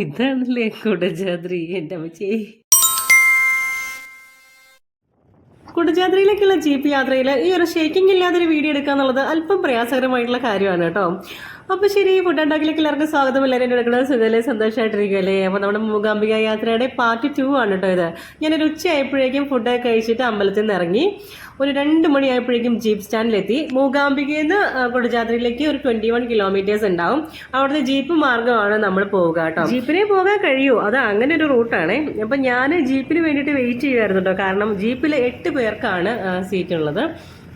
ഇതാണല്ലേ കുടജാദ്രി എന്റെ അമ്മച്ചി. കുടജാദ്രിയിലേക്കുള്ള ജീപ്പ് യാത്രയിൽ ഈ ഒരു ഷേക്കിംഗ് ഇല്ലാതെ ഒരു വീഡിയോ എടുക്കുക എന്നുള്ളത് അല്പം പ്രയാസകരമായിട്ടുള്ള കാര്യമാണ് കേട്ടോ. അപ്പോൾ ശരി ഫുഡ് ഉണ്ടാക്കിലേക്ക് എല്ലാവർക്കും സ്വാഗതം. എല്ലാവരും എടുക്കുന്നത് സുഖല്ലേ സന്തോഷമായിട്ടിരിക്കുമല്ലേ അപ്പോൾ നമ്മുടെ മൂകാംബിക യാത്രയുടെ പാർട്ട് ടു ആണ് കേട്ടോ ഇത്. ഞാനൊരു ഉച്ചയായപ്പോഴേക്കും ഫുഡ് കഴിച്ചിട്ട് അമ്പലത്തിൽ നിന്ന് ഇറങ്ങി. ഒരു രണ്ട് മണിയായപ്പോഴേക്കും ജീപ്പ് സ്റ്റാൻഡിലെത്തി മൂകാംബികയിൽ നിന്ന് കുടജാദ്രിയിലേക്ക് ഒരു ട്വന്റി വൺ കിലോമീറ്റേഴ്സ് ഉണ്ടാവും. അവിടുത്തെ ജീപ്പ് മാർഗമാണ് നമ്മൾ പോവുക കേട്ടോ ജീപ്പിനെ പോകാൻ കഴിയൂ. അത് അങ്ങനെ ഒരു റൂട്ടാണ് അപ്പം ഞാൻ ജീപ്പിന് വേണ്ടിയിട്ട് വെയിറ്റ് ചെയ്യുമായിരുന്നു കേട്ടോ കാരണം ജീപ്പിൽ എട്ട് പേർക്കാണ് സീറ്റ് ഉള്ളത്.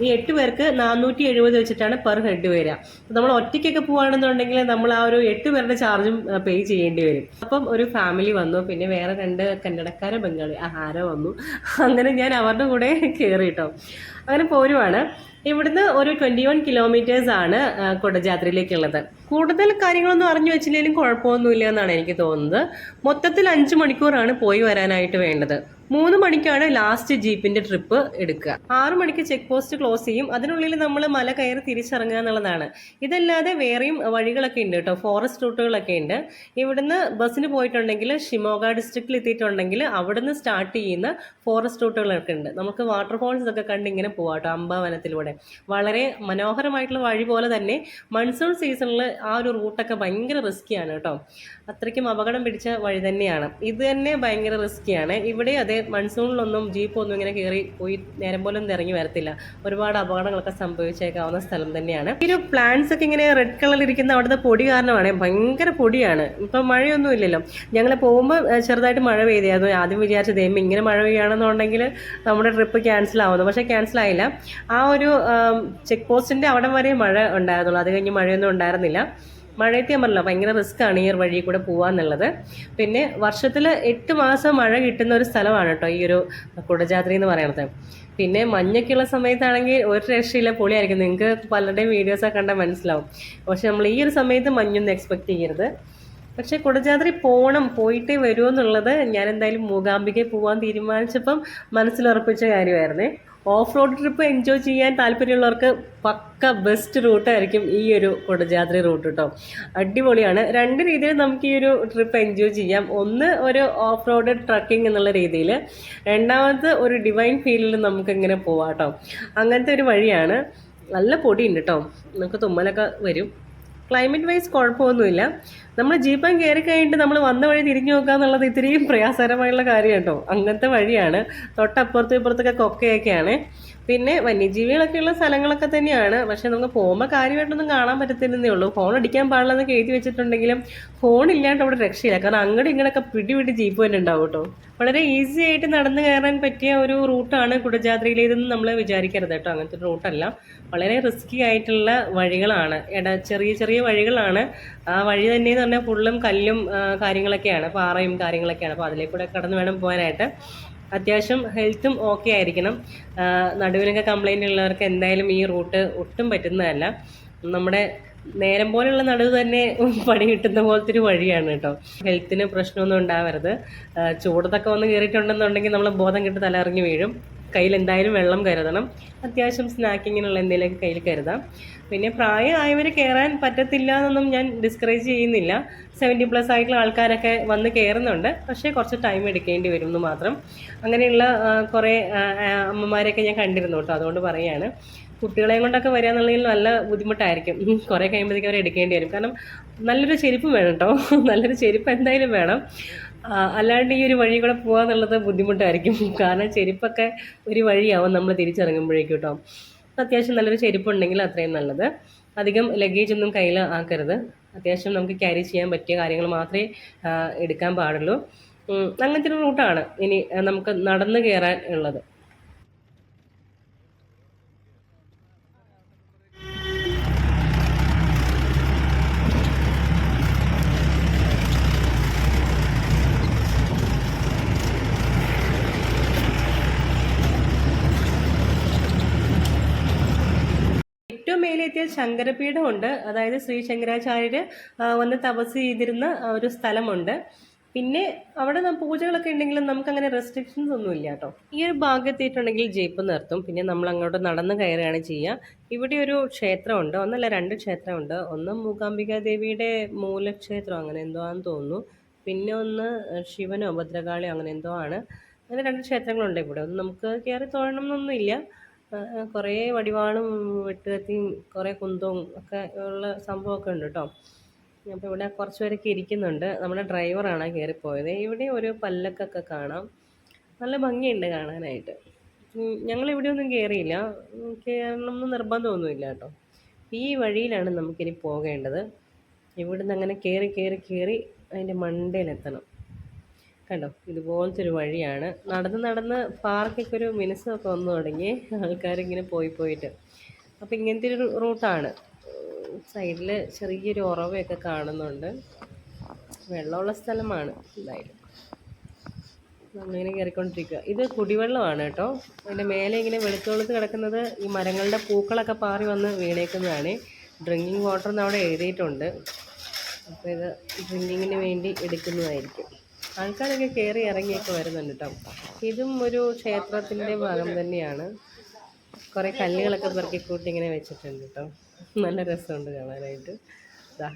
ഈ എട്ട് പേർക്ക് നാനൂറ്റി എഴുപത് വെച്ചിട്ടാണ് പെർ ഹെഡ് വരിക. നമ്മൾ ഒറ്റയ്ക്കൊക്കെ പോവുകയാണെന്നുണ്ടെങ്കിൽ നമ്മൾ ആ ഒരു എട്ട് പേരുടെ ചാർജും പേ ചെയ്യേണ്ടി വരും. അപ്പം ഒരു ഫാമിലി വന്നു പിന്നെ വേറെ രണ്ട് കന്നഡക്കാരെ ബംഗാളി ആഹാര വന്നു. അങ്ങനെ ഞാൻ അവരുടെ കൂടെ കയറി കേട്ടോ അങ്ങനെ പോരുവാണ്. ഇവിടുന്ന് ഒരു ട്വന്റി വൺ കിലോമീറ്റേഴ്സ് ആണ് കൊടജാത്രയിലേക്കുള്ളത് കൂടുതൽ കാര്യങ്ങളൊന്നും അറിഞ്ഞു വെച്ചില്ലെങ്കിലും കുഴപ്പമൊന്നുമില്ല എന്നാണ് എനിക്ക് തോന്നുന്നത്. മൊത്തത്തിൽ അഞ്ച് മണിക്കൂറാണ് പോയി വരാനായിട്ട് വേണ്ടത്. മൂന്ന് മണിക്കാണ് ലാസ്റ്റ് ജീപ്പിന്റെ ട്രിപ്പ് എടുക്കുക. ആറു മണിക്ക് ചെക്ക് പോസ്റ്റ് ക്ലോസ് ചെയ്യും. അതിനുള്ളിൽ നമ്മൾ മല കയറി തിരിച്ചിറങ്ങുക എന്നുള്ളതാണ്. ഇതല്ലാതെ വേറെയും വഴികളൊക്കെ ഉണ്ട് കേട്ടോ. ഫോറസ്റ്റ് റൂട്ടുകളൊക്കെ ഉണ്ട്. ഇവിടുന്ന് ബസ്സിന് പോയിട്ടുണ്ടെങ്കിൽ ഷിമോഗ ഡിസ്ട്രിക്റ്റിൽ എത്തിയിട്ടുണ്ടെങ്കിൽ അവിടുന്ന് സ്റ്റാർട്ട് ചെയ്യുന്ന ഫോറസ്റ്റ് റൂട്ടുകളൊക്കെ ഉണ്ട്. നമുക്ക് വാട്ടർഫോൾസ് ഒക്കെ കണ്ട് ഇങ്ങനെ പോവാം കേട്ടോ വളരെ മനോഹരമായിട്ടുള്ള വഴി പോലെ തന്നെ മൺസൂൺ സീസണിൽ ആ ഒരു റൂട്ടൊക്കെ ഭയങ്കര റിസ്ക്കിയാണ് കേട്ടോ. അത്രയ്ക്കും അപകടം പിടിച്ച വഴി തന്നെയാണ്. ഇത് തന്നെ ഭയങ്കര റിസ്ക്കിയാണ് ഇവിടെ അതെ മൺസൂണിലൊന്നും ജീപ്പൊന്നും ഇങ്ങനെ കയറി പോയി നേരം പോലും ഇറങ്ങി വരത്തില്ല. ഒരുപാട് അപകടങ്ങളൊക്കെ സംഭവിച്ചേക്കാവുന്ന സ്ഥലം തന്നെയാണ്. ഈ ഒരു പ്ലാന്റ്സ് ഒക്കെ ഇങ്ങനെ റെഡ് കളറിൽ ഇരിക്കുന്ന അവിടുത്തെ പൊടി കാരണമാണ്. ഭയങ്കര പൊടിയാണ്. ഇപ്പം മഴയൊന്നും ഇല്ലല്ലോ. ഞങ്ങൾ പോകുമ്പോൾ ചെറുതായിട്ട് മഴ പെയ്തായിരുന്നു. ആദ്യം വിചാരിച്ചത് ദൈവം ഇങ്ങനെ മഴ പെയ്യുകയാണെന്നുണ്ടെങ്കിൽ നമ്മുടെ ട്രിപ്പ് ക്യാൻസൽ ആവുന്നു പക്ഷേ ക്യാൻസൽ ആയില്ല. ആ ഒരു ചെക്ക് പോസ്റ്റിന്റെ അവിടെ വരെ മഴ ഉണ്ടായിരുന്നുള്ളൂ. അത് കഴിഞ്ഞ് മഴയൊന്നും ഉണ്ടായിരുന്നില്ല. മഴയത്ത് ഞാൻ പറഞ്ഞില്ല ഭയങ്കര ആണ് ഈ വഴി കൂടെ പോവാന്നുള്ളത്. പിന്നെ വർഷത്തിൽ എട്ട് മാസം മഴ കിട്ടുന്ന ഒരു സ്ഥലമാണ് കേട്ടോ ഈ ഒരു കുടജാത്രി എന്ന് പറയുന്നത്. പിന്നെ മഞ്ഞൊക്കെയുള്ള സമയത്താണെങ്കിൽ ഒരു രക്ഷയില്ല പൊളിയായിരിക്കും. നിങ്ങൾക്ക് പലരുടെയും വീഡിയോസൊക്കെ കണ്ടാൽ മനസ്സിലാവും. പക്ഷെ നമ്മൾ ഈ ഒരു സമയത്ത് മഞ്ഞൊന്നും എക്സ്പെക്ട് ചെയ്യരുത്. പക്ഷേ കുടജാദ്രി പോകണം പോയിട്ടേ വരുമോ എന്നുള്ളത് ഞാൻ എന്തായാലും മൂകാംബികയിൽ പോകാൻ തീരുമാനിച്ചപ്പം മനസ്സിലുറപ്പിച്ച കാര്യമായിരുന്നേ. ഓഫ് റോഡ് ട്രിപ്പ് എൻജോയ് ചെയ്യാൻ താല്പര്യമുള്ളവർക്ക് പക്ക ബെസ്റ്റ് റൂട്ടായിരിക്കും ഈ ഒരു കൊടുജാത്രി റൂട്ട് കേട്ടോ അടിപൊളിയാണ്. രണ്ട് രീതിയിൽ നമുക്ക് ഈ ഒരു ട്രിപ്പ് എൻജോയ് ചെയ്യാം. ഒന്ന് ഒരു ഓഫ് റോഡ് ട്രക്കിംഗ് എന്നുള്ള രീതിയിൽ. രണ്ടാമത് ഒരു ഡിവൈൻ ഫീലിൽ നമുക്ക് ഇങ്ങനെ പോവാം കേട്ടോ അങ്ങനത്തെ ഒരു വഴിയാണ്. നല്ല പൊടിയുണ്ട് കേട്ടോ നമുക്ക് തുമ്മലൊക്കെ വരും. ക്ലൈമറ്റ് വൈസ് കുഴപ്പമൊന്നുമില്ല. നമ്മൾ ജീപ്പം കയറി കഴിഞ്ഞിട്ട് നമ്മൾ വന്ന വഴി തിരിഞ്ഞു നോക്കുക എന്നുള്ളത് ഇത്തിരിയും പ്രയാസകരമായുള്ള കാര്യം കേട്ടോ അങ്ങനത്തെ വഴിയാണ്. തൊട്ടപ്പുറത്തും ഇപ്പുറത്തൊക്കെ കൊക്കയൊക്കെയാണ്. പിന്നെ വന്യജീവികളൊക്കെ ഉള്ള സ്ഥലങ്ങളൊക്കെ തന്നെയാണ്. പക്ഷെ നമുക്ക് പോകുമ്പോൾ കാര്യമായിട്ടൊന്നും കാണാൻ പറ്റത്തില്ലെന്നേ ഉള്ളൂ. ഫോൺ അടിക്കാൻ പാടില്ലെന്നൊക്കെ എഴുതി വെച്ചിട്ടുണ്ടെങ്കിലും ഫോൺ ഇല്ലാണ്ട് അവിടെ രക്ഷയില്ല. കാരണം അങ്ങോട്ട് ഇങ്ങോട്ടൊക്കെ പിടിപിടി പിടി ജീപ്പ് തന്നെ ഉണ്ടാവും കേട്ടോ. വളരെ ഈസി ആയിട്ട് നടന്നു കയറാൻ പറ്റിയ ഒരു റൂട്ടാണ് കുടജാദ്രിയിലേതെന്ന് നമ്മൾ വിചാരിക്കരുത് കേട്ടോ. അങ്ങനത്തെ ഒരു റൂട്ടല്ല. വളരെ റിസ്കി ആയിട്ടുള്ള വഴികളാണ്. ഇട ചെറിയ ചെറിയ വഴികളാണ്. ആ വഴി തന്നെ എന്ന് പറഞ്ഞാൽ ഫുള്ളും കല്ലും കാര്യങ്ങളൊക്കെയാണ്. പാറയും കാര്യങ്ങളൊക്കെയാണ്. അപ്പോൾ അതിലേക്കൂടെ കടന്നു വേണം പോകാനായിട്ട്. അത്യാവശ്യം ഹെൽത്തും ഓക്കെ ആയിരിക്കണം. നടുവിനൊക്കെ കംപ്ലൈന്റ് ഉള്ളവർക്ക് എന്തായാലും ഈ റൂട്ട് ഒട്ടും പറ്റുന്നതല്ല. നമ്മുടെ നേരം പോലെയുള്ള നടുവ് തന്നെ പണി കിട്ടുന്ന പോലത്തെ ഒരു വഴിയാണ് കേട്ടോ. ഹെൽത്തിന് പ്രശ്നമൊന്നും ഉണ്ടാവരുത്. ചൂടത്തൊക്കെ വന്ന് കയറിയിട്ടുണ്ടെന്നുണ്ടെങ്കിൽ നമ്മൾ ബോധം കിട്ടി തലയിറങ്ങി വീഴും. കയ്യിൽ എന്തായാലും വെള്ളം കരുതണം. അത്യാവശ്യം സ്നാക്കിങ്ങിനുള്ള എന്തെങ്കിലുമൊക്കെ കയ്യിൽ കരുതാം. പിന്നെ പ്രായമായവർ കയറാൻ പറ്റത്തില്ല എന്നൊന്നും ഞാൻ ഡിസ്കറേജ് ചെയ്യുന്നില്ല. സെവന്റി പ്ലസ് ആയിട്ടുള്ള ആൾക്കാരൊക്കെ വന്ന് കയറുന്നുണ്ട് പക്ഷേ കുറച്ച് ടൈം എടുക്കേണ്ടി വരും എന്ന് മാത്രം. അങ്ങനെയുള്ള കുറേ അമ്മമാരെയൊക്കെ ഞാൻ കണ്ടിരുന്നു കേട്ടോ. അതുകൊണ്ട് പറയുകയാണ് കുട്ടികളെയും കൊണ്ടൊക്കെ വരിക എന്നുള്ളതിൽ നല്ല ബുദ്ധിമുട്ടായിരിക്കും. കുറേ കഴിയുമ്പോഴത്തേക്കും അവർ എടുക്കേണ്ടി വരും. കാരണം നല്ലൊരു ചെരുപ്പ് വേണം കേട്ടോ. നല്ലൊരു ചെരുപ്പ് എന്തായാലും വേണം. അല്ലാണ്ട് ഈ ഒരു വഴി കൂടെ പോകുക എന്നുള്ളത് ബുദ്ധിമുട്ടായിരിക്കും. കാരണം ചെരുപ്പൊക്കെ ഒരു വഴിയാവും നമ്മൾ തിരിച്ചിറങ്ങുമ്പോഴേക്കും കേട്ടോ അത്യാവശ്യം നല്ലൊരു ചെരുപ്പുണ്ടെങ്കിൽ അത്രയും നല്ലത്. അധികം ലഗേജ് ഒന്നും കയ്യിൽ ആക്കരുത്. അത്യാവശ്യം നമുക്ക് ക്യാരി ചെയ്യാൻ പറ്റിയ കാര്യങ്ങൾ മാത്രമേ എടുക്കാൻ പാടുള്ളൂ. അങ്ങനത്തെ ഒരു റൂട്ടാണ് ഇനി നമുക്ക് നടന്ന് കയറാൻ ഉള്ളത്. ഏറ്റവും മേലെത്തിയ ശങ്കരപീഠമുണ്ട്. അതായത് ശ്രീ ശങ്കരാചാര്യർ വന്ന് തപസ് ചെയ്തിരുന്ന ഒരു സ്ഥലമുണ്ട്. പിന്നെ അവിടെ പൂജകളൊക്കെ ഉണ്ടെങ്കിലും നമുക്ക് അങ്ങനെ റെസ്ട്രിക്ഷൻസ് ഒന്നും ഇല്ല കേട്ടോ. ഈ ഒരു ഭാഗത്തെത്തിയിട്ടുണ്ടെങ്കിൽ ജീപ്പ് നിർത്തും. പിന്നെ നമ്മൾ അങ്ങോട്ട് നടന്ന് കയറുകയാണ് ചെയ്യുക. ഇവിടെ ഒരു ക്ഷേത്രമുണ്ട്. ഒന്നല്ല രണ്ട് ക്ഷേത്രമുണ്ട്. ഒന്ന് മൂകാംബിക ദേവിയുടെ മൂലക്ഷേത്രം അങ്ങനെ എന്തോ ആണെന്ന് തോന്നുന്നു. പിന്നെ ഒന്ന് ശിവനോ ഭദ്രകാളിയോ അങ്ങനെ എന്തോ ആണ്. അങ്ങനെ രണ്ട് ക്ഷേത്രങ്ങളുണ്ട് ഇവിടെ. ഒന്നും നമുക്ക് കയറി തോന്നണം എന്നൊന്നുമില്ല. കുറേ വടിവാളും വെട്ടുകത്തിയും കുറേ കുന്തവും ഒക്കെ ഉള്ള സംഭവമൊക്കെ ഉണ്ട് കേട്ടോ അപ്പോൾ ഇവിടെ കുറച്ച് പേരൊക്കെ ഇരിക്കുന്നുണ്ട്. നമ്മുടെ ഡ്രൈവറാണ് കയറിപ്പോയത്. ഇവിടെ ഒരു പല്ലക്കൊക്കെ കാണാം. നല്ല ഭംഗിയുണ്ട് കാണാനായിട്ട്. ഞങ്ങളിവിടെ ഒന്നും കയറിയില്ല. കയറണം എന്ന് നിർബന്ധമൊന്നുമില്ല കേട്ടോ ഈ വഴിയിലാണ് നമുക്കിനി പോകേണ്ടത്. ഇവിടുന്ന് അങ്ങനെ കയറി കയറി കയറി അതിന്റെ മണ്ടയിലെത്തണം. കണ്ടോ ഇതുപോലത്തെ ഒരു വഴിയാണ്. നടന്ന് നടന്ന് പാർക്കൊക്കെ ഒരു മിനുസമൊക്കെ വന്നു തുടങ്ങി. ആൾക്കാരിങ്ങനെ പോയി പോയിട്ട്. അപ്പോൾ ഇങ്ങനത്തെ ഒരു റൂട്ടാണ്. സൈഡിൽ ചെറിയൊരു ഉറവയൊക്കെ കാണുന്നുണ്ട്. വെള്ളമുള്ള സ്ഥലമാണ് എന്തായാലും. നമ്മളിങ്ങനെ കയറിക്കൊണ്ടിരിക്കുക. ഇത് കുടിവെള്ളമാണ് കേട്ടോ. അതിന്റെ മേലെ ഇങ്ങനെ വെളുത്ത് വെളുത്ത് കിടക്കുന്നത് ഈ മരങ്ങളുടെ പൂക്കളൊക്കെ പാറി വന്ന് വീണേക്കുന്നതാണ്. ഡ്രിങ്കിങ് വാട്ടർ എന്ന് അവിടെ എഴുതിയിട്ടുണ്ട്. അപ്പോൾ ഇത് ഡ്രിങ്കിങ്ങിന് വേണ്ടി എടുക്കുന്നതായിരിക്കും. ആൾക്കാരൊക്കെ കയറി ഇറങ്ങിയൊക്കെ വരുന്നുണ്ട് കേട്ടോ ഇതും ഒരു ക്ഷേത്രത്തിന്റെ ഭാഗം തന്നെയാണ്. കുറേ കല്ലുകളൊക്കെ പെറുക്കിക്കൂട്ടി ഇങ്ങനെ വെച്ചിട്ടുണ്ട് കേട്ടോ നല്ല രസമുണ്ട് കാണാനായിട്ട്. ഇതാ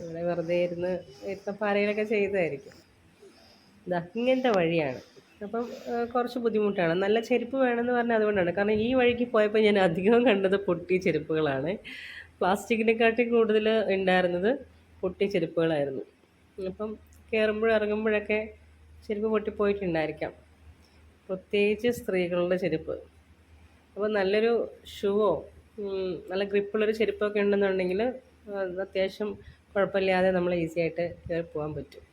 ഇവിടെ വെറുതെ ഇരുന്ന് ഇരുത്തപ്പാറയിലൊക്കെ ചെയ്തതായിരിക്കും. ഇതാ ഇങ്ങനത്തെ വഴിയാണ്. അപ്പം കുറച്ച് ബുദ്ധിമുട്ടാണ്. നല്ല ചെരുപ്പ് വേണമെന്ന് പറഞ്ഞാൽ അതുകൊണ്ടാണ്. കാരണം ഈ വഴിക്ക് പോയപ്പോൾ ഞാൻ അധികം കണ്ടത് പൊട്ടിയ ചെരുപ്പുകളാണ്. പ്ലാസ്റ്റിക്കിനെക്കാട്ടി കൂടുതൽ ഉണ്ടായിരുന്നത് പൊട്ടി ചെരുപ്പുകളായിരുന്നു. അപ്പം കയറുമ്പോഴും ഇറങ്ങുമ്പോഴൊക്കെ ചെരുപ്പ് പൊട്ടിപ്പോയിട്ടുണ്ടായിരിക്കാം പ്രത്യേകിച്ച് സ്ത്രീകളുടെ ചെരുപ്പ്. അപ്പോൾ നല്ലൊരു ഷൂവോ നല്ല ഗ്രിപ്പുള്ളൊരു ചെരുപ്പൊക്കെ ഉണ്ടെന്നുണ്ടെങ്കിൽ അത് അത്യാവശ്യം കുഴപ്പമില്ലാതെ നമ്മൾ ഈസി ആയിട്ട് കയറി പോകാൻ പറ്റും.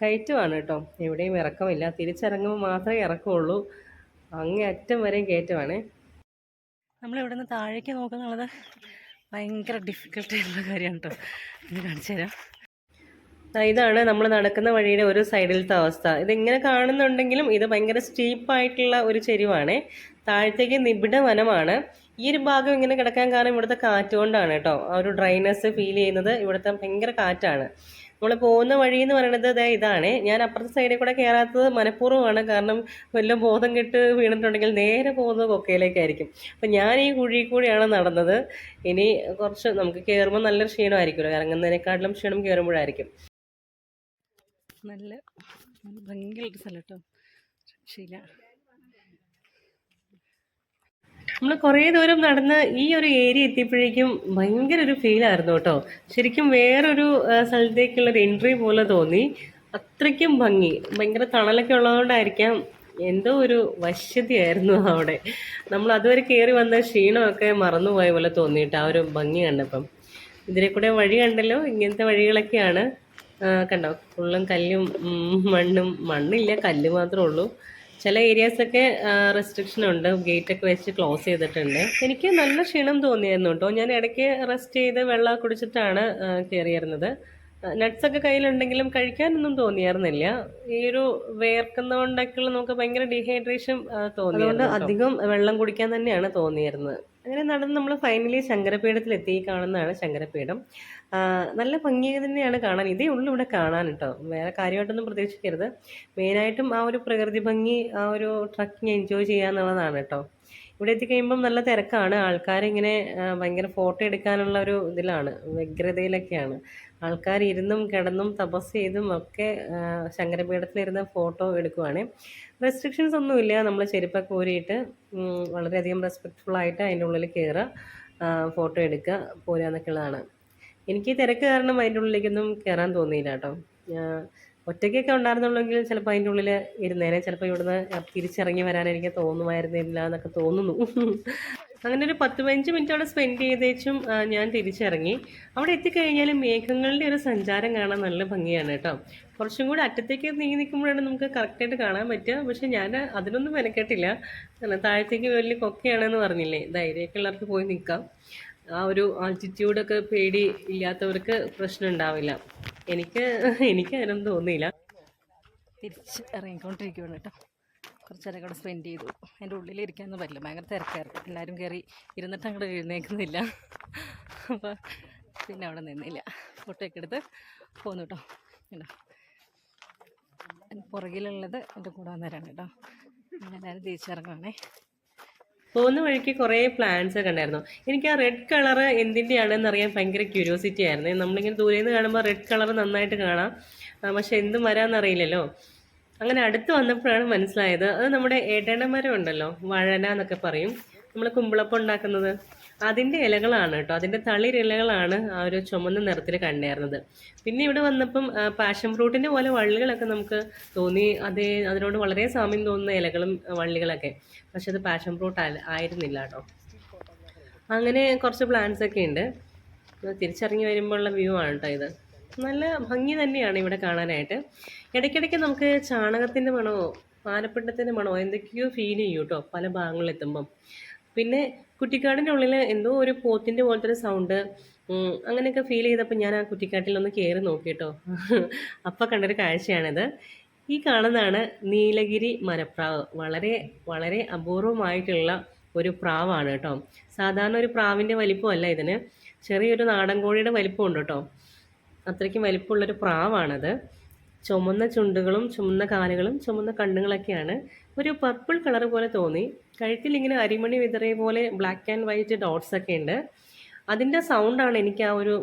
കയറ്റമാണ് കേട്ടോ. എവിടെയും ഇറക്കമില്ല. തിരിച്ചിറങ്ങുമ്പോൾ മാത്രമേ ഇറക്കമുള്ളൂ അങ്ങേ അറ്റം വരെയും കയറ്റമാണേ. നമ്മൾ ഇവിടെ നിന്ന് താഴേക്ക് നോക്കുന്നുള്ളത് ഭയങ്കര ഡിഫിക്കൽട്ടായിട്ടുള്ള കാര്യമാണ് കേട്ടോ. ഇത് കാണിച്ചു തരാം. ഇതാണ് നമ്മൾ നടക്കുന്ന വഴിയുടെ ഒരു സൈഡിലത്തെ അവസ്ഥ. ഇതിങ്ങനെ കാണുന്നുണ്ടെങ്കിലും ഇത് ഭയങ്കര സ്റ്റീപ്പായിട്ടുള്ള ഒരു ചെരിവാണ്. താഴത്തേക്ക് നിബിഡ വനമാണ് ഈ ഒരു ഭാഗം ഇങ്ങനെ കിടക്കാൻ കാരണം ഇവിടുത്തെ കാറ്റ് കൊണ്ടാണ് കേട്ടോ. ആ ഒരു ഡ്രൈനസ് ഫീൽ ചെയ്യുന്നത് ഇവിടുത്തെ ഭയങ്കര കാറ്റാണ്. നമ്മൾ പോകുന്ന വഴി എന്ന് പറയുന്നത് ദേ ഇതാണ്. ഞാൻ അപ്പുറത്തെ സൈഡിൽ കൂടെ കയറാത്തത് മനഃപൂർവമാണ്. കാരണം വല്ല ബോധം കെട്ട് വീണിട്ടുണ്ടെങ്കിൽ നേരെ പോകുന്നത് കൊക്കയിലേക്കായിരിക്കും. അപ്പം ഞാൻ ഈ കുഴി കൂടിയാണ് നടന്നത്. ഇനി കുറച്ച് നമുക്ക് കയറുമ്പോൾ നല്ലൊരു ക്ഷീണമായിരിക്കുമല്ലോ. ഇറങ്ങുന്നതിനെക്കാട്ടിലും ക്ഷീണം കയറുമ്പോഴായിരിക്കും നല്ല നല്ല സ്ഥലം കേട്ടോ രക്ഷയില്ല. നമ്മൾ കുറേ ദൂരം നടന്ന് ഈ ഒരു ഏരിയ എത്തിയപ്പോഴേക്കും ഭയങ്കര ഒരു ഫീലായിരുന്നു കേട്ടോ. ശരിക്കും വേറൊരു ആ, സ്ഥലത്തേക്കുള്ള ഒരു എൻട്രി പോലെ തോന്നി. അത്രയ്ക്കും ഭംഗി. ഭയങ്കര തണലൊക്കെ ഉള്ളതുകൊണ്ടായിരിക്കാം എന്തോ ഒരു വശ്യതയായിരുന്നു അവിടെ. നമ്മൾ അതുവരെ കയറി വന്ന ക്ഷീണമൊക്കെ മറന്നുപോയ പോലെ തോന്നിയിട്ട് ആ ഒരു ഭംഗി കണ്ടപ്പം. ഇതിലെ കൂടെ വഴി കണ്ടല്ലോ ഇങ്ങനത്തെ വഴികളൊക്കെയാണ്. കണ്ടോ? ഫുള്ളും കല്ലും മണ്ണും മണ്ണില്ല കല്ല് മാത്രമേ ഉള്ളൂ. ചില ഏരിയാസൊക്കെ റെസ്ട്രിക്ഷൻ ഉണ്ട്. ഗേറ്റൊക്കെ വെച്ച് ക്ലോസ് ചെയ്തിട്ടുണ്ട്. എനിക്ക് നല്ല ക്ഷീണം തോന്നിയായിരുന്നു കേട്ടോ. ഞാൻ ഇടയ്ക്ക് റെസ്റ്റ് ചെയ്ത് വെള്ളം കുടിച്ചിട്ടാണ് കയറിയിരുന്നത് നട്ട്സൊക്കെ കയ്യിലുണ്ടെങ്കിലും കഴിക്കാനൊന്നും തോന്നിയായിരുന്നില്ല. ഈ ഒരു വേർക്കുന്നതുകൊണ്ടൊക്കെയുള്ള നമുക്ക് ഭയങ്കര ഡീഹൈഡ്രേഷൻ തോന്നി അധികം വെള്ളം കുടിക്കാൻ തന്നെയാണ് തോന്നിയിരുന്നത്. അങ്ങനെ നടന്ന് നമ്മൾ ഫൈനലി ശങ്കരപീഠത്തിലെത്തി. എത്തി കാണുന്നതാണ് ശങ്കരപീഠം. നല്ല ഭംഗി തന്നെയാണ് കാണാൻ. ഇതേ ഉള്ളൂ ഇവിടെ കാണാൻ കേട്ടോ വേറെ കാര്യമായിട്ടൊന്നും പ്രതീക്ഷിക്കരുത്. മെയിനായിട്ടും ആ ഒരു പ്രകൃതി ഭംഗി ആ ഒരു ട്രക്കിങ് എൻജോയ് ചെയ്യുക എന്നുള്ളതാണ് കേട്ടോ ഇവിടെ എത്തിക്കഴിയുമ്പം നല്ല തിരക്കാണ്. ആൾക്കാരിങ്ങനെ ഭയങ്കര ഫോട്ടോ എടുക്കാനുള്ള ഒരു ഇതിലാണ് വ്യഗ്രതയിലൊക്കെയാണ്. ആൾക്കാർ ഇരുന്നും കിടന്നും തപസ് ചെയ്തും ഒക്കെ ശങ്കരപീഠത്തിലിരുന്ന് ഫോട്ടോ എടുക്കുവാണ്. റെസ്ട്രിക്ഷൻസ് ഒന്നുമില്ല നമ്മൾ ചെരുപ്പൊക്കെ ഊരിയിട്ട് വളരെയധികം റെസ്പെക്റ്റ്ഫുൾ ആയിട്ട് അതിന്റെ ഉള്ളിൽ കയറുക ഫോട്ടോ എടുക്കുക പോരുക എന്നൊക്കെയുള്ളതാണ്. എനിക്ക് തിരക്ക് കാരണം അതിന്റെ ഉള്ളിലേക്കൊന്നും കയറാൻ തോന്നിയില്ല കേട്ടോ. ഒറ്റയ്ക്കൊക്കെ ഉണ്ടായിരുന്നുള്ളെങ്കിൽ ചിലപ്പോൾ അതിന്റെ ഉള്ളിൽ ഇരുന്നേനെ ചിലപ്പോൾ ഇവിടുന്ന് തിരിച്ചിറങ്ങി വരാൻ എനിക്ക് തോന്നുമായിരുന്നില്ല എന്നൊക്കെ തോന്നുന്നു. അങ്ങനെ ഒരു പത്ത് പതിനഞ്ച് മിനിറ്റ് അവിടെ സ്പെൻഡ് ചെയ്തേച്ചും ഞാൻ തിരിച്ചിറങ്ങി. അവിടെ എത്തിക്കഴിഞ്ഞാൽ മേഘങ്ങളുടെ ഒരു സഞ്ചാരം കാണാൻ നല്ല ഭംഗിയാണ് കേട്ടോ. കുറച്ചും കൂടി അറ്റത്തേക്ക് നീങ്ങി നിൽക്കുമ്പോഴാണ് നമുക്ക് കറക്റ്റായിട്ട് കാണാൻ പറ്റുക. പക്ഷേ ഞാൻ അതിനൊന്നും മെനക്കെട്ടില്ല. താഴത്തേക്ക് വലിയ കൊക്കയാണെന്ന് പറഞ്ഞില്ലേ ധൈര്യമൊക്കെ ഉള്ളവർക്ക് പോയി നിൽക്കാം. ആ ഒരു ആൾട്ടിറ്റ്യൂഡൊക്കെ പേടി ഇല്ലാത്തവർക്ക് പ്രശ്നം ഉണ്ടാവില്ല. എനിക്ക് എനിക്ക് അതിനൊന്നും തോന്നിയില്ല. തിരിച്ച് ഇറങ്ങിക്കൊണ്ടിരിക്കുകയാണ് കേട്ടോ. കുറച്ച് നേരം കൂടെ സ്പെൻഡ് ചെയ്തു. അതിന്റെ ഉള്ളിൽ ഇരിക്കാനൊന്നും പറ്റില്ല. ഭയങ്കര തിരക്കായിരുന്നു. എല്ലാവരും കയറി ഇരുന്നിട്ട് അങ്ങോട്ട് എഴുന്നേക്കുന്നില്ല അപ്പോൾ പിന്നെ അവിടെ നിന്നില്ല. ഫോട്ടോ ഒക്കെ എടുത്ത് പോന്നു കേട്ടോ. പുറകിലുള്ളത് എന്റെ കൂടെ വന്നവരാണ് കേട്ടോ. എല്ലാവരും തിരിച്ചിറങ്ങുവാണേ. പോകുന്ന വഴിക്ക് കുറേ പ്ലാന്റ്സ് ഒക്കെ ഉണ്ടായിരുന്നു. എനിക്ക് ആ റെഡ് കളർ എന്തിന്റെയാണെന്ന് അറിയാൻ ഭയങ്കര ക്യൂരിയോസിറ്റി ആയിരുന്നു. നമ്മളിങ്ങനെ ദൂരെ നിന്ന് കാണുമ്പോൾ റെഡ് കളർ നന്നായിട്ട് കാണാം. പക്ഷെ എന്ത് വരാമെന്നറിയില്ലല്ലോ അങ്ങനെ അടുത്ത് വന്നപ്പോഴാണ് മനസ്സിലായത്. അത് നമ്മുടെ ഏടണമരം ഉണ്ടല്ലോ വഴന എന്നൊക്കെ പറയും. നമ്മൾ കുമ്പിളപ്പം ഉണ്ടാക്കുന്നത്. അതിന്റെ ഇലകളാണ് കേട്ടോ. അതിന്റെ തളിരിലകളാണ് ആ ഒരു ചുമന്ന നിറത്തിൽ കണ്ടായിരുന്നത് പിന്നെ ഇവിടെ വന്നപ്പം പാഷൻ ഫ്രൂട്ടിന്റെ പോലെ വള്ളികളൊക്കെ നമുക്ക് തോന്നി. അതേ അതിനോട് വളരെ സാമ്യം തോന്നുന്ന ഇലകളും വള്ളികളൊക്കെ. പക്ഷെ അത് പാഷൻ ഫ്രൂട്ട് ആയിരുന്നില്ല കേട്ടോ. അങ്ങനെ കുറച്ച് പ്ലാന്റ്സ് ഒക്കെ ഉണ്ട്. തിരിച്ചറിഞ്ഞു വരുമ്പോഴുള്ള വ്യൂ ആണ് കേട്ടോ ഇത്. നല്ല ഭംഗി തന്നെയാണ് ഇവിടെ കാണാനായിട്ട്. ഇടയ്ക്കിടയ്ക്ക് നമുക്ക് ചാണകത്തിന്റെ മണമോ പാലപ്പിണ്ടത്തിന്റെ മണമോ എന്തൊക്കെയോ ഫീൽ ചെയ്യും കേട്ടോ പല ഭാഗങ്ങളിലെത്തുമ്പം. പിന്നെ കുറ്റിക്കാടിന്റെ ഉള്ളിൽ എന്തോ ഒരു പോത്തിന്റെ പോലത്തെ ഒരു സൗണ്ട് അങ്ങനെയൊക്കെ ഫീൽ ചെയ്തപ്പോൾ ഞാൻ ആ കുറ്റിക്കാട്ടിലൊന്ന് കയറി നോക്കി അപ്പോൾ അപ്പം കണ്ടൊരു കാഴ്ചയാണിത്. ഈ കാണുന്നതാണ് നീലഗിരി മരപ്രാവ്. വളരെ വളരെ അപൂർവമായിട്ടുള്ള ഒരു പ്രാവാണ് കേട്ടോ. സാധാരണ ഒരു പ്രാവിന്റെ വലിപ്പമല്ല ഇതിന്. ചെറിയൊരു നാടൻ കോഴിയുടെ വലിപ്പമുണ്ട് കേട്ടോ. അത്രയ്ക്കും വലിപ്പമുള്ളൊരു പ്രാവാണത്. ചുമന്ന ചുണ്ടുകളും ചുമന്ന കാലുകളും ചുമന്ന കണ്ണുകളൊക്കെയാണ്. ഒരു പർപ്പിൾ കളർ പോലെ തോന്നി. കഴുത്തിൽ ഇങ്ങനെ അരിമണി വിതറിയ പോലെ ബ്ലാക്ക് ആൻഡ് വൈറ്റ് ഡോട്ട്സ് ഒക്കെ ഉണ്ട്. അതിന്റെ സൗണ്ടാണ് എനിക്ക് ആ ഒരു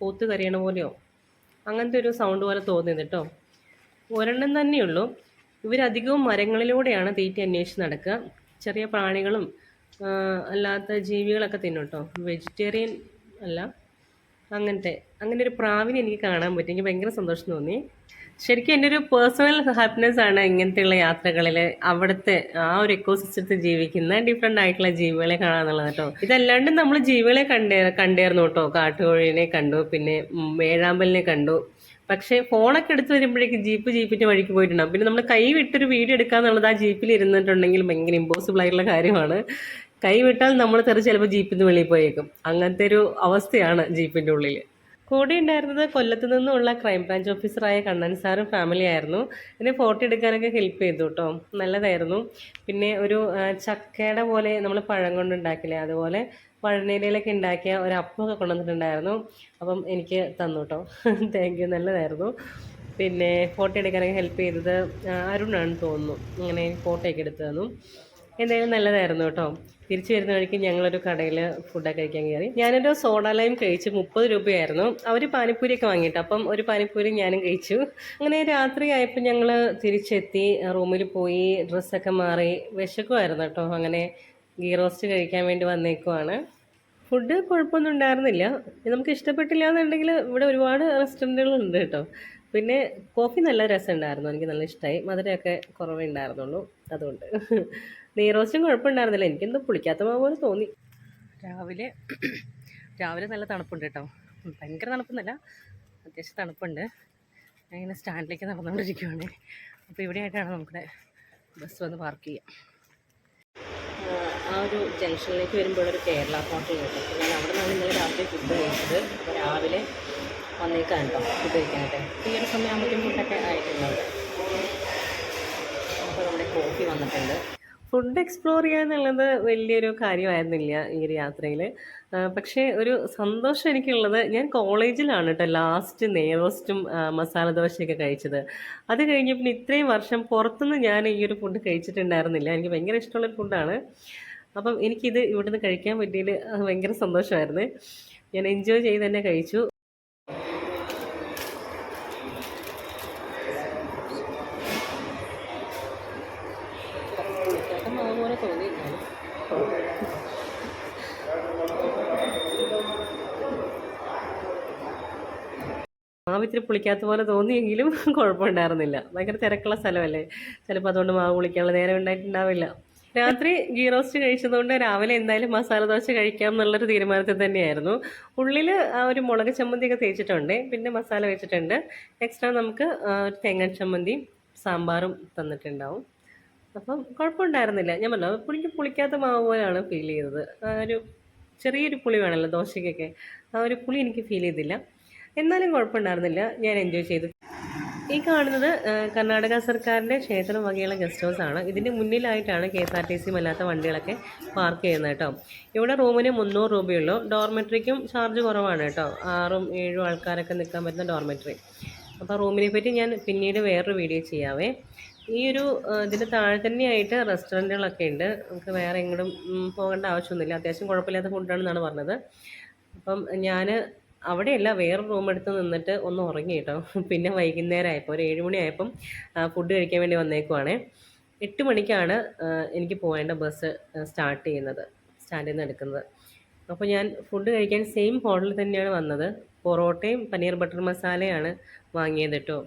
പോത്ത് കരയണ പോലെയോ അങ്ങനത്തെ ഒരു സൗണ്ട് പോലെ തോന്നിയത് കേട്ടോ ഒരെണ്ണം തന്നെയുള്ളൂ ഇവരധികവും മരങ്ങളിലൂടെയാണ് തീറ്റ അന്വേഷിച്ച് നടക്കുക. ചെറിയ പ്രാണികളും അല്ലാത്ത ജീവികളൊക്കെ തിന്നും കേട്ടോ വെജിറ്റേറിയൻ അല്ല. അങ്ങനത്തെ അങ്ങനെ ഒരു പ്രാവിനെ എനിക്ക് കാണാൻ പറ്റി. എനിക്ക് ഭയങ്കര സന്തോഷം തോന്നി. ശരിക്കും എന്റെ ഒരു പേഴ്സണൽ ഹാപ്പിനെസ് ആണ് ഇങ്ങനത്തെയുള്ള യാത്രകളിൽ അവിടുത്തെ ആ ഒരു എക്കോസിസ്റ്റത്തിൽ ജീവിക്കുന്ന ഡിഫറെന്റ് ആയിട്ടുള്ള ജീവികളെ കാണാന്നുള്ളത് കേട്ടോ. ഇതല്ലാണ്ട് നമ്മൾ ജീവികളെ കണ്ടേ കണ്ടേർന്നു കേട്ടോ. കാട്ടുകോഴിനെ കണ്ടു പിന്നെ വേഴാമ്പലിനെ കണ്ടു. പക്ഷേ ഫോണൊക്കെ എടുത്ത് വരുമ്പോഴേക്ക് ജീപ്പ് ജീപ്പിന്റെ വഴിക്ക് പോയിട്ടുണ്ടാവും. പിന്നെ നമ്മൾ കൈ വിട്ടൊരു വീഡിയോ എടുക്കാന്നുള്ളത് ആ ജീപ്പിൽ ഇരുന്നിട്ടുണ്ടെങ്കിൽ ഭയങ്കര ഇമ്പോസിബിൾ ആയിട്ടുള്ള കാര്യമാണ്. കൈ വിട്ടാൽ നമ്മൾ തെറി ചിലപ്പോൾ ജീപ്പിൽ നിന്ന് വെളിയിൽ പോയേക്കും. അങ്ങനത്തെ ഒരു അവസ്ഥയാണ് ജീപ്പിന്റെ ഉള്ളിൽ കൂടെ ഉണ്ടായിരുന്നത് കൊല്ലത്ത് നിന്നുള്ള ക്രൈംബ്രാഞ്ച് ഓഫീസറായ കണ്ണൻ സാറും ഫാമിലി ആയിരുന്നു. എന്നെ ഫോട്ടോ എടുക്കാനൊക്കെ ഹെൽപ്പ് ചെയ്തു കേട്ടോ നല്ലതായിരുന്നു. പിന്നെ ഒരു ചക്കയുടെ പോലെ നമ്മൾ പഴം കൊണ്ട് ഉണ്ടാക്കില്ലേ? അതുപോലെ പഴനിലയിലൊക്കെ ഉണ്ടാക്കിയ ഒരു അപ്പമൊക്കെ കൊണ്ടുവന്നിട്ടുണ്ടായിരുന്നു. അപ്പം എനിക്ക് തന്നു കേട്ടോ താങ്ക് യു നല്ലതായിരുന്നു. പിന്നെ ഫോട്ടോ എടുക്കാനൊക്കെ ഹെൽപ്പ് ചെയ്തത് അരുണാണ് തോന്നുന്നു. അങ്ങനെ ഫോട്ടോയൊക്കെ എടുത്തു തന്നു. എന്തായാലും നല്ലതായിരുന്നു കേട്ടോ. തിരിച്ചു വരുന്ന വഴിക്ക് ഞങ്ങളൊരു കടയിൽ ഫുഡൊക്കെ കഴിക്കാൻ കയറി. ഞാനൊരു സോഡ ലൈം കഴിച്ച് മുപ്പത് രൂപയായിരുന്നു. അവർ പാനിപ്പൂരിയൊക്കെ വാങ്ങിയിട്ട് അപ്പം ഒരു പാനിപ്പൂരി ഞാനും കഴിച്ചു. അങ്ങനെ രാത്രി ആയപ്പോൾ ഞങ്ങൾ തിരിച്ചെത്തി റൂമിൽ പോയി ഡ്രസ്സൊക്കെ മാറി വിശക്കുമായിരുന്നു കേട്ടോ. അങ്ങനെ ഗീ റോസ്റ്റ് കഴിക്കാൻ വേണ്ടി വന്നേക്കുവാണ്. ഫുഡ് കുഴപ്പമൊന്നും ഉണ്ടായിരുന്നില്ല. നമുക്ക് ഇഷ്ടപ്പെട്ടില്ല എന്നുണ്ടെങ്കിൽ ഇവിടെ ഒരുപാട് റെസ്റ്റോറന്റുകളുണ്ട് കേട്ടോ. പിന്നെ കോഫി നല്ല രസമുണ്ടായിരുന്നു. എനിക്ക് നല്ല ഇഷ്ടമായി മധുരമൊക്കെ കുറവേ ഉണ്ടായിരുന്നുള്ളൂ. അതുകൊണ്ട്. നെയ്റോസ്റ്റും കുഴപ്പമുണ്ടായിരുന്നില്ല. എനിക്കെന്തോ പുളിക്കാത്ത മാവ് പോലെ തോന്നി. രാവിലെ രാവിലെ നല്ല തണുപ്പുണ്ട് കേട്ടോ. ഭയങ്കര തണുപ്പൊന്നുമല്ല അത്യാവശ്യം തണുപ്പുണ്ട്. ഞാൻ ഇങ്ങനെ സ്റ്റാൻഡിലേക്ക് നടന്നുകൊണ്ടിരിക്കുകയാണ് അപ്പോൾ ഇവിടെയായിട്ടാണ് നമ്മുടെ ബസ് വന്ന് പാർക്ക് ചെയ്യുക ആ ഒരു ജംഗ്ഷനിലേക്ക് വരുമ്പോഴൊരു കേരള ഹോട്ടൽ കേട്ടോ ഞാൻ അവിടെ നിന്നാണ് ഇന്നലെ രാത്രി ഫുഡ് കഴിച്ചത്. അപ്പോൾ രാവിലെ വന്നേക്കാൻ കേട്ടോ ഫുഡ് കഴിക്കാനായിട്ട്. ഈ ഒരു സമയമാകുമ്പോഴത്തേക്കും ഫുഡൊക്കെ ആയിട്ടുണ്ടാവും അപ്പോൾ നമ്മുടെ കോഫി വന്നിട്ടുണ്ട്. ഫുഡ് എക്സ്പ്ലോർ ചെയ്യുക എന്നുള്ളത് വലിയൊരു കാര്യമായിരുന്നില്ല ഈ ഒരു യാത്രയിൽ പക്ഷേ ഒരു സന്തോഷം എനിക്കുള്ളത് ഞാൻ കോളേജിലാണ് കേട്ടോ ലാസ്റ്റ് നെയ്റോസ്റ്റും മസാല ദോശയൊക്കെ കഴിച്ചത്. അത് കഴിഞ്ഞ് പിന്നെ ഇത്രയും വർഷം പുറത്തുനിന്ന് ഞാൻ ഈ ഒരു ഫുഡ് കഴിച്ചിട്ടുണ്ടായിരുന്നില്ല. എനിക്ക് ഭയങ്കര ഇഷ്ടമുള്ളൊരു ഫുഡാണ് അപ്പം എനിക്കിത് ഇവിടുന്ന് കഴിക്കാൻ പറ്റിയതിൽ ഭയങ്കര സന്തോഷമായിരുന്നു. ഞാൻ എൻജോയ് ചെയ്ത് തന്നെ കഴിച്ചു പുളിക്കാത്ത മാവ് പോലെ തോന്നി എന്നാലും മാവ് ഇത്തിരി പുളിക്കാത്ത പോലെ തോന്നിയെങ്കിലും കുഴപ്പമുണ്ടായിരുന്നില്ല. ഭയങ്കര തിരക്കുള്ള സ്ഥലമല്ലേ? ചിലപ്പോൾ അതുകൊണ്ട് മാവ് പുളിക്കാനുള്ള നേരം ഉണ്ടായിട്ടുണ്ടാവില്ല. രാത്രി ഗീ റോസ്റ്റ് കഴിച്ചതുകൊണ്ട് രാവിലെ എന്തായാലും മസാല ദോശ കഴിക്കാം എന്നുള്ളൊരു തീരുമാനത്തിൽ തന്നെയായിരുന്നു. ഉള്ളിൽ ആ ഒരു മുളക് ചമ്മന്തിയൊക്കെ തേച്ചിട്ടുണ്ട്. പിന്നെ മസാല വെച്ചിട്ടുണ്ട്. എക്സ്ട്രാ നമുക്ക് ഒരു തേങ്ങൻ ചമ്മന്തിയും സാമ്പാറും തന്നിട്ടുണ്ടാവും. അപ്പം കുഴപ്പമുണ്ടായിരുന്നില്ല. ഞാൻ പറഞ്ഞു പുളിക്ക് പുളിക്കാത്ത മാവ് പോലെയാണ് ഫീൽ ചെയ്തത്. ആ ഒരു ചെറിയൊരു പുളി വേണമല്ലോ ദോശയ്ക്കൊക്കെ. ആ ഒരു പുളി എനിക്ക് ഫീൽ ചെയ്തില്ല. എന്നാലും കുഴപ്പമുണ്ടായിരുന്നില്ല. ഞാൻ എൻജോയ് ചെയ്തു. ഈ കാണുന്നത് കർണാടക സർക്കാരിന്റെ ക്ഷേത്രം വകയുള്ള ഗസ്റ്റ് ഹൗസ് ആണ്. ഇതിന്റെ മുന്നിലായിട്ടാണ് K S R T C അല്ലാത്ത വണ്ടികളൊക്കെ പാർക്ക് ചെയ്യുന്നത് കേട്ടോ. ഇവിടെ റൂമിന് മുന്നൂറ് രൂപയുള്ളൂ. ഡോർമെട്രിക്കും ചാർജ് കുറവാണ് കേട്ടോ. ആറും ഏഴും ആൾക്കാരൊക്കെ നിൽക്കാൻ പറ്റുന്ന ഡോർമെട്രി അപ്പോൾ റൂമിനെ പറ്റി ഞാൻ പിന്നീട് വേറൊരു വീഡിയോ ചെയ്യാവേ. ഈ ഒരു ഇതിന്റെ താഴെ തന്നെയായിട്ട് റെസ്റ്റോറന്റുകളൊക്കെ ഉണ്ട്. നമുക്ക് വേറെ എങ്ങോട്ടും പോകേണ്ട ആവശ്യമൊന്നുമില്ല. അത്യാവശ്യം കുഴപ്പമില്ലാത്ത ഫുഡാണെന്നാണ് പറഞ്ഞത്. അപ്പം ഞാൻ അവിടെയല്ല വേറെ റൂം എടുത്ത് നിന്നിട്ട് ഒന്ന് ഉറങ്ങി കേട്ടോ. പിന്നെ വൈകുന്നേരം ആയപ്പോൾ ഒരു ഏഴ് മണി ആയപ്പം ഫുഡ് കഴിക്കാൻ വേണ്ടി വന്നേക്കുവാണേ. എട്ട് മണിക്കാണ് എനിക്ക് പോകേണ്ട ബസ് സ്റ്റാർട്ട് ചെയ്യുന്നത് സ്റ്റാൻഡിൽ നിന്ന് എടുക്കുന്നത്. അപ്പോൾ ഞാൻ ഫുഡ് കഴിക്കാൻ സെയിം ഹോട്ടലിൽ തന്നെയാണ് വന്നത്. പൊറോട്ടയും പനീർ ബട്ടർ മസാലയാണ് വാങ്ങിയത് കേട്ടോ.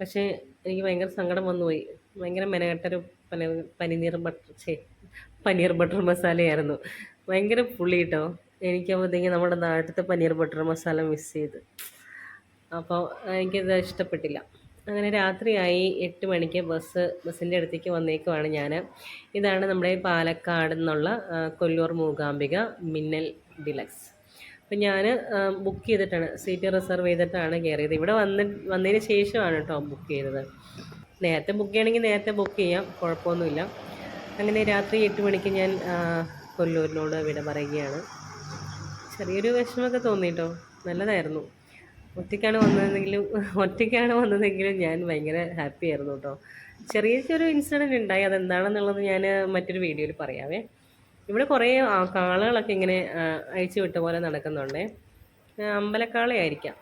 പക്ഷേ എനിക്ക് ഭയങ്കര സങ്കടം വന്നുപോയി. ഭയങ്കര മെനകെട്ടൊരു പനീർ പനീർ ബട്ടർ ചേ പനീർ ബട്ടർ മസാലയായിരുന്നു. ഭയങ്കര പുളി കേട്ടോ. എനിക്കപ്പോഴത്തേക്ക് നമ്മുടെ നാട്ടിലത്തെ പനീർ ബട്ടർ മസാല മിസ് ചെയ്ത്. അപ്പോൾ എനിക്കത് ഇഷ്ടപ്പെട്ടില്ല. അങ്ങനെ രാത്രിയായി എട്ട് മണിക്ക് ബസ് ബസ്സിന്റെ അടുത്തേക്ക് വന്നേക്കുവാണ് ഞാൻ ഇതാണ് നമ്മുടെ പാലക്കാട് നിന്നുള്ള കൊല്ലൂർ മൂകാംബിക മിന്നൽ ഡിലക്സ്. അപ്പം ഞാൻ ബുക്ക് ചെയ്തിട്ടാണ് സീറ്റ് റിസർവ് ചെയ്തിട്ടാണ് കയറിയത് ഇവിടെ വന്ന് വന്നതിന് ശേഷമാണ് കേട്ടോ ബുക്ക് ചെയ്തത്. നേരത്തെ ബുക്ക് ചെയ്യണമെങ്കിൽ നേരത്തെ ബുക്ക് ചെയ്യാം കുഴപ്പമൊന്നുമില്ല. അങ്ങനെ രാത്രി എട്ട് മണിക്ക് ഞാൻ കൊല്ലൂരിനോട് വിട പറയുകയാണ്. ചെറിയൊരു വിഷമമൊക്കെ തോന്നിയിട്ടോ നല്ലതായിരുന്നു. ഒറ്റയ്ക്കാണ് വന്നതെങ്കിലും ഒറ്റയ്ക്കാണ് വന്നതെങ്കിലും ഞാൻ ഭയങ്കര ഹാപ്പി ആയിരുന്നു കേട്ടോ. ചെറിയ ചെറിയൊരു ഇൻസിഡന്റ് ഉണ്ടായി. അതെന്താണെന്നുള്ളത് ഞാൻ മറ്റൊരു വീഡിയോയിൽ പറയാവേ. ഇവിടെ കുറേ കാളുകളൊക്കെ ഇങ്ങനെ അഴിച്ചു വിട്ട പോലെ നടക്കുന്നുണ്ടേ. അമ്പലക്കാളയായിരിക്കാം.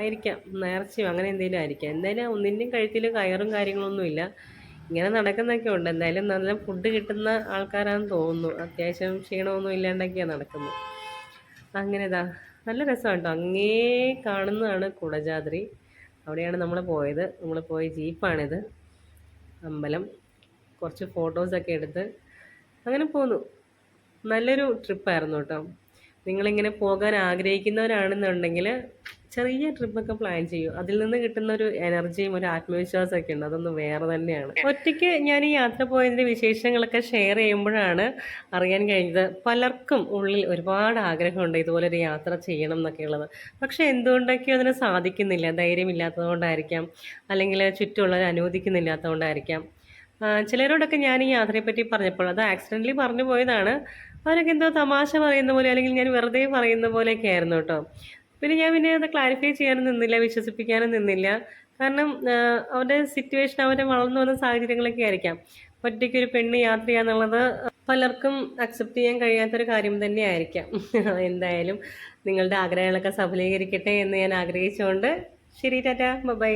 ആയിരിക്കാം. നേർച്ചയും അങ്ങനെ എന്തെങ്കിലും ആയിരിക്കാം. എന്തായാലും ഒന്നിന്റെയും കഴുത്തിൽ കയറും കാര്യങ്ങളൊന്നുമില്ല. ഇങ്ങനെ നടക്കുന്നൊക്കെ ഉണ്ട്. എന്തായാലും നല്ല ഫുഡ് കിട്ടുന്ന ആൾക്കാരാണെന്ന് തോന്നുന്നു. അത്യാവശ്യം ക്ഷീണമൊന്നും ഇല്ലാണ്ടൊക്കെയാണ് നടക്കുന്നത്. അങ്ങനെ ഇതാ നല്ല രസമാണ് കേട്ടോ അങ്ങേ കാണുന്നതാണ് കുടജാദ്രി. അവിടെയാണ് നമ്മൾ പോയത്. നമ്മൾ പോയ ജീപ്പാണിത്. അമ്പലം. കുറച്ച് ഫോട്ടോസൊക്കെ എടുത്ത് അങ്ങനെ പോന്നു. നല്ലൊരു ട്രിപ്പായിരുന്നു കേട്ടോ നിങ്ങളിങ്ങനെ പോകാൻ ആഗ്രഹിക്കുന്നവരാണെന്നുണ്ടെങ്കിൽ ചെറിയ ട്രിപ്പൊക്കെ പ്ലാൻ ചെയ്യും. അതിൽ നിന്ന് കിട്ടുന്ന ഒരു എനർജിയും ഒരു ആത്മവിശ്വാസമൊക്കെ ഉണ്ട്. അതൊന്നും വേറെ തന്നെയാണ്. ഒറ്റയ്ക്ക് ഞാൻ ഈ യാത്ര പോയതിന്റെ വിശേഷങ്ങളൊക്കെ ഷെയർ ചെയ്യുമ്പോഴാണ് അറിയാൻ കഴിഞ്ഞത് പലർക്കും ഉള്ളിൽ ഒരുപാട് ആഗ്രഹമുണ്ട് ഇതുപോലൊരു യാത്ര ചെയ്യണം എന്നൊക്കെ ഉള്ളത്. പക്ഷേ എന്തുകൊണ്ടൊക്കെയോ അതിന് സാധിക്കുന്നില്ല. ധൈര്യമില്ലാത്തതുകൊണ്ടായിരിക്കാം. അല്ലെങ്കിൽ ചുറ്റുമുള്ളവർ അനുവദിക്കുന്നില്ലാത്തതുകൊണ്ടായിരിക്കാം. ചിലരോടൊക്കെ ഞാൻ ഈ യാത്രയെപ്പറ്റി പറഞ്ഞപ്പോൾ അത് ആക്സിഡന്റലി പറഞ്ഞു പോയതാണ്. അവരൊക്കെ എന്തോ തമാശ പറയുന്ന പോലെ അല്ലെങ്കിൽ ഞാൻ വെറുതെ പറയുന്ന പോലെയൊക്കെ ആയിരുന്നു കേട്ടോ. പിന്നെ ഞാൻ പിന്നെ അത് ക്ലാരിഫൈ ചെയ്യാനും നിന്നില്ല വിശ്വസിപ്പിക്കാനും നിന്നില്ല. കാരണം അവരുടെ സിറ്റുവേഷൻ അവരെ വളർന്നു വന്ന സാഹചര്യങ്ങളൊക്കെ ആയിരിക്കാം. ഒറ്റയ്ക്ക് ഒരു പെണ്ണ് യാത്ര ചെയ്യാന്നുള്ളത് പലർക്കും അക്സെപ്റ്റ് ചെയ്യാൻ കഴിയാത്തൊരു കാര്യം തന്നെ ആയിരിക്കാം. എന്തായാലും നിങ്ങളുടെ ആഗ്രഹങ്ങളൊക്കെ സഫലീകരിക്കട്ടെ എന്ന് ഞാൻ ആഗ്രഹിച്ചുകൊണ്ട്. ശരി ടാറ്റ. ബൈ